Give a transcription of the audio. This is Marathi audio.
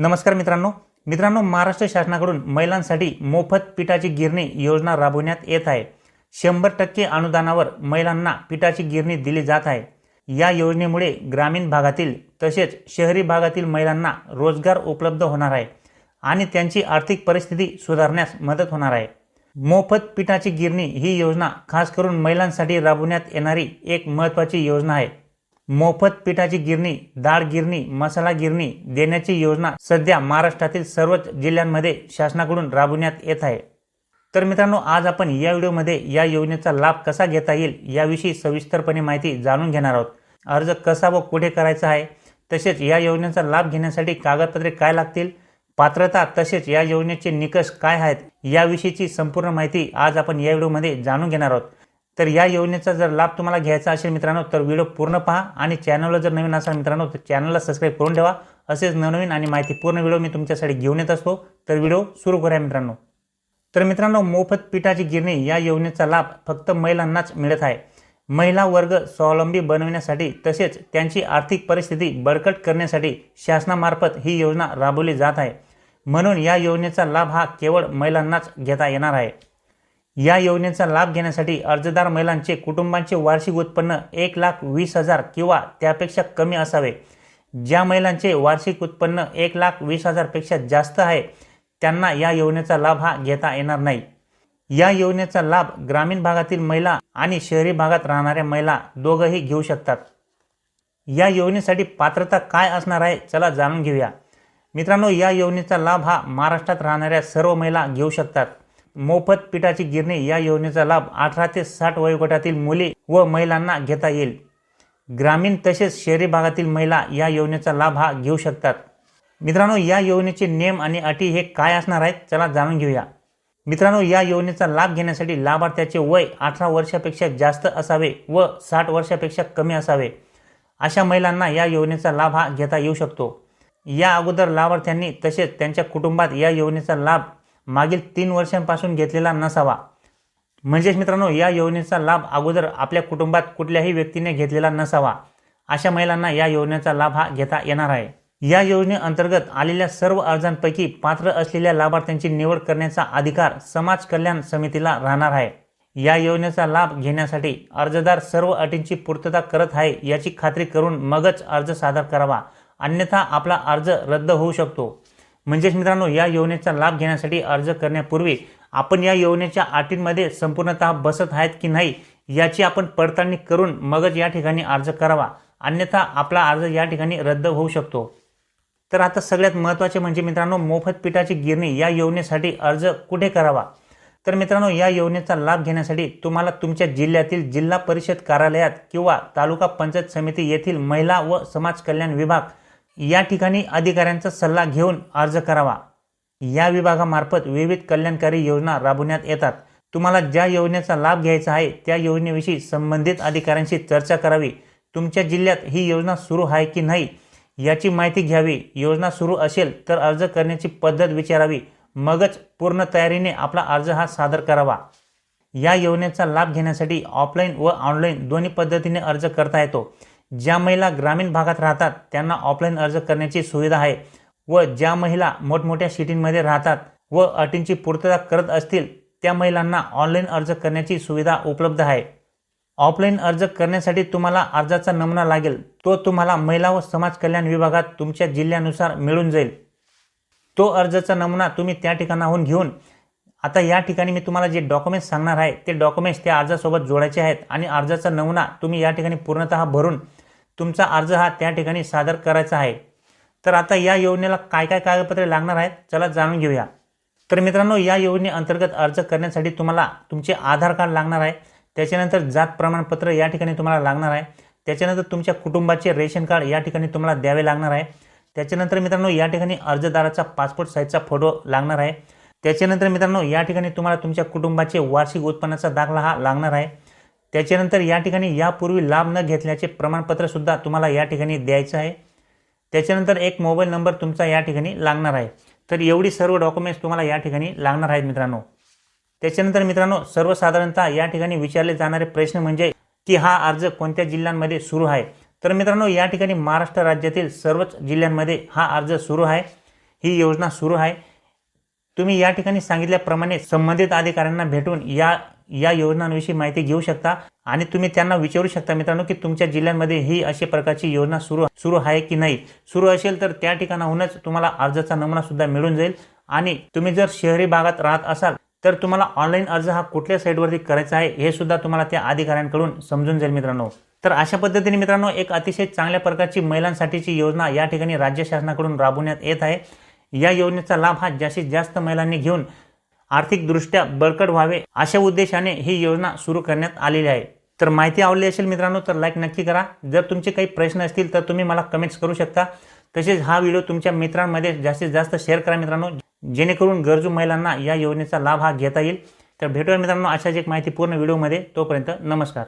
नमस्कार मित्रांनो. मित्रांनो महाराष्ट्र शासनाकडून महिलांसाठी मोफत पिठाची गिरणी योजना राबवण्यात येत आहे. शंभर टक्के अनुदानावर महिलांना पिठाची गिरणी दिली जात आहे. या योजनेमुळे ग्रामीण भागातील तसेच शहरी भागातील महिलांना रोजगार उपलब्ध होणार आहे आणि त्यांची आर्थिक परिस्थिती सुधारण्यास मदत होणार आहे. मोफत पिठाची गिरणी ही योजना खास करून महिलांसाठी राबवण्यात येणारी एक महत्त्वाची योजना आहे. मोफत पिठाची गिरणी डाळ गिरणी मसाला गिरणी देण्याची योजना सध्या महाराष्ट्रातील सर्वच जिल्ह्यांमध्ये शासनाकडून राबवण्यात येत आहे. तर मित्रांनो आज आपण या व्हिडिओमध्ये या योजनेचा लाभ कसा घेता येईल याविषयी सविस्तरपणे माहिती जाणून घेणार आहोत. अर्ज कसा व कुठे करायचा आहे तसेच या योजनेचा लाभ घेण्यासाठी कागदपत्रे काय लागतील पात्रता तसेच या योजनेचे निकष काय आहेत याविषयीची संपूर्ण माहिती आज आपण या व्हिडिओमध्ये जाणून घेणार आहोत. तर या योजनेचा जर लाभ तुम्हाला घ्यायचा असेल मित्रांनो तर व्हिडिओ पूर्ण पहा आणि चॅनलला जर नवीन असाल मित्रांनो तर चॅनलला सबस्क्राईब करून ठेवा. असेच नवनवीन आणि माहिती पूर्ण व्हिडिओ मी तुमच्यासाठी घेऊन येत असतो. तर व्हिडिओ सुरू करूया मित्रांनो. तर मित्रांनो मोफत पिठाची गिरणी या योजनेचा लाभ फक्त महिलांनाच मिळत आहे. महिला वर्ग स्वावलंबी बनविण्यासाठी तसेच त्यांची आर्थिक परिस्थिती बळकट करण्यासाठी शासनामार्फत ही योजना राबवली जात आहे. म्हणून या योजनेचा लाभ हा केवळ महिलांनाच घेता येणार आहे. या योजनेचा लाभ घेण्यासाठी अर्जदार महिलांचे कुटुंबांचे वार्षिक उत्पन्न एक लाख वीस हजार किंवा त्यापेक्षा कमी असावे. ज्या महिलांचे वार्षिक उत्पन्न एक लाख वीस हजारपेक्षा जास्त आहे त्यांना या योजनेचा लाभ हा घेता येणार नाही. या योजनेचा लाभ ग्रामीण भागातील महिला आणि शहरी भागात राहणाऱ्या महिला दोघंही घेऊ शकतात. या योजनेसाठी पात्रता काय असणार आहे चला जाणून घेऊया. मित्रांनो या योजनेचा लाभ हा महाराष्ट्रात राहणाऱ्या सर्व महिला घेऊ शकतात. मोफत पिठाची गिरणी या योजनेचा लाभ अठरा ते साठ वयोगटातील मुले व महिलांना घेता येईल. ग्रामीण तसेच शहरी भागातील महिला या योजनेचा लाभ हा घेऊ शकतात. मित्रांनो या योजनेचे नियम आणि अटी हे काय असणार आहेत चला जाणून घेऊया. मित्रांनो या योजनेचा लाभ घेण्यासाठी लाभार्थ्याचे वय अठरा वर्षापेक्षा जास्त असावे व साठ वर्षापेक्षा कमी असावे अशा महिलांना या योजनेचा लाभ हा घेता येऊ शकतो. या अगोदर लाभार्थ्यांनी तसेच त्यांच्या कुटुंबात या योजनेचा लाभ मागील तीन वर्षांपासून घेतलेला नसावा. म्हणजेच मित्रांनो या योजनेचा लाभ अगोदर आपल्या कुटुंबात कुठल्याही व्यक्तीने घेतलेला नसावा. अशा महिलांना या योजनेचा लाभ हा घेता येणार आहे. या योजनेअंतर्गत आलेल्या सर्व अर्जांपैकी पात्र असलेल्या लाभार्थ्यांची निवड करण्याचा अधिकार समाज कल्याण समितीला राहणार आहे. या योजनेचा लाभ घेण्यासाठी अर्जदार सर्व अटींची पूर्तता करत आहे याची खात्री करून मगच अर्ज सादर करावा. अन्यथा आपला अर्ज रद्द होऊ शकतो. म्हणजेच मित्रांनो या योजनेचा लाभ घेण्यासाठी अर्ज करण्यापूर्वी आपण या योजनेच्या अटींमध्ये संपूर्णतः बसत आहेत की नाही याची आपण पडताळणी करून मगच या ठिकाणी अर्ज करावा. अन्यथा आपला अर्ज या ठिकाणी रद्द होऊ शकतो. तर आता सगळ्यात महत्त्वाचे म्हणजे मित्रांनो मोफत पिठाची गिरणी या योजनेसाठी अर्ज कुठे करावा? तर मित्रांनो या योजनेचा लाभ घेण्यासाठी तुम्हाला तुमच्या जिल्ह्यातील जिल्हा परिषद कार्यालयात किंवा तालुका पंचायत समिती येथील महिला व समाज कल्याण विभाग या ठिकाणी अधिकाऱ्यांचा सल्ला घेऊन अर्ज करावा. या विभागामार्फत विविध कल्याणकारी योजना राबवण्यात येतात. तुम्हाला ज्या योजनेचा लाभ घ्यायचा आहे त्या योजनेविषयी संबंधित अधिकाऱ्यांशी चर्चा करावी. तुमच्या जिल्ह्यात ही योजना सुरू आहे की नाही याची माहिती घ्यावी. योजना सुरू असेल तर अर्ज करण्याची पद्धत विचारावी. मगच पूर्ण तयारीने आपला अर्ज हा सादर करावा. या योजनेचा लाभ घेण्यासाठी ऑफलाईन व ऑनलाईन दोन्ही पद्धतीने अर्ज करता येतो. ज्या महिला ग्रामीण भागात राहतात त्यांना ऑफलाईन अर्ज करण्याची सुविधा आहे व ज्या महिला मोठमोठ्या सिटींमध्ये राहतात व अटींची पूर्तता करत असतील त्या महिलांना ऑनलाईन अर्ज करण्याची सुविधा उपलब्ध आहे. ऑफलाईन अर्ज करण्यासाठी तुम्हाला अर्जाचा नमुना लागेल. तो तुम्हाला महिला व समाज कल्याण विभागात तुमच्या जिल्ह्यानुसार मिळून जाईल. तो अर्जाचा नमुना तुम्ही त्या ठिकाणाहून घेऊन आता या ठिकाणी मी तुम्हाला जे डॉक्युमेंट्स सांगणार आहे ते डॉक्युमेंट्स त्या अर्जासोबत जोडायचे आहेत आणि अर्जाचा नमुना तुम्ही या ठिकाणी पूर्णतः भरून तुमचा अर्ज हा त्या ठिकाणी सादर करायचा आहे. तर आता या योजनेला काय काय कागदपत्रे लागणार आहेत चला जाणून घेऊया. तर मित्रांनो या योजनेअंतर्गत अर्ज करण्यासाठी तुम्हाला तुमचे आधार कार्ड लागणार आहे. त्याच्यानंतर जात प्रमाणपत्र या ठिकाणी तुम्हाला लागणार आहे. त्याच्यानंतर तुमच्या कुटुंबाचे रेशन कार्ड या ठिकाणी तुम्हाला द्यावे लागणार आहे. त्याच्यानंतर मित्रांनो या ठिकाणी अर्जदाराचा पासपोर्ट साईजचा फोटो लागणार आहे. त्याच्यानंतर मित्रांनो या ठिकाणी तुम्हाला तुमच्या कुटुंबाचे वार्षिक उत्पन्नाचा दाखला हा लागणार आहे. त्याच्यानंतर या ठिकाणी यापूर्वी लाभ न घेतल्याचे प्रमाणपत्रसुद्धा तुम्हाला या ठिकाणी द्यायचं आहे. त्याच्यानंतर एक मोबाईल नंबर तुमचा या ठिकाणी लागणार आहे. तर एवढी सर्व डॉक्युमेंट्स तुम्हाला या ठिकाणी लागणार आहेत मित्रांनो. त्याच्यानंतर मित्रांनो सर्वसाधारणतः या ठिकाणी विचारले जाणारे प्रश्न म्हणजे की हा अर्ज कोणत्या जिल्ह्यांमध्ये सुरू आहे? तर मित्रांनो या ठिकाणी महाराष्ट्र राज्यातील सर्वच जिल्ह्यांमध्ये हा अर्ज सुरू आहे. ही योजना सुरू आहे. तुम्ही या ठिकाणी सांगितल्याप्रमाणे संबंधित अधिकाऱ्यांना भेटून या या योजनांविषयी माहिती घेऊ शकता. आणि तुम्ही त्यांना विचारू शकता मित्रांनो की तुमच्या जिल्ह्यांमध्ये ही अशा प्रकारची योजना सुरू सुरू आहे की नाही. सुरू असेल तर त्या ठिकाणाहूनच तुम्हाला अर्जाचा नमुना सुद्धा मिळून जाईल. आणि तुम्ही जर शहरी भागात राहत असाल तर तुम्हाला ऑनलाईन अर्ज हा कुठल्या साईटवरती करायचा आहे हे सुद्धा तुम्हाला त्या अधिकाऱ्यांकडून समजून जाईल मित्रांनो. तर अशा पद्धतीने मित्रांनो एक अतिशय चांगल्या प्रकारची महिलांसाठीची योजना या ठिकाणी राज्य शासनाकडून राबवण्यात येत आहे. या योजनेचा लाभ हा जास्तीत जास्त महिलांनी घेऊन आर्थिकदृष्ट्या बळकट व्हावे अशा उद्देशाने ही योजना सुरू करण्यात आलेली आहे. तर माहिती आवडली असेल मित्रांनो तर लाईक नक्की करा. जर तुमचे काही प्रश्न असतील तर तुम्ही मला कमेंट्स करू शकता. तसेच हा व्हिडिओ तुमच्या मित्रांमध्ये जास्तीत जास्त शेअर करा मित्रांनो. जेणेकरून गरजू महिलांना या योजनेचा लाभ हा घेता येईल. तर भेटूया मित्रांनो अशाच एक माहितीपूर्ण व्हिडिओमध्ये तोपर्यंत नमस्कार.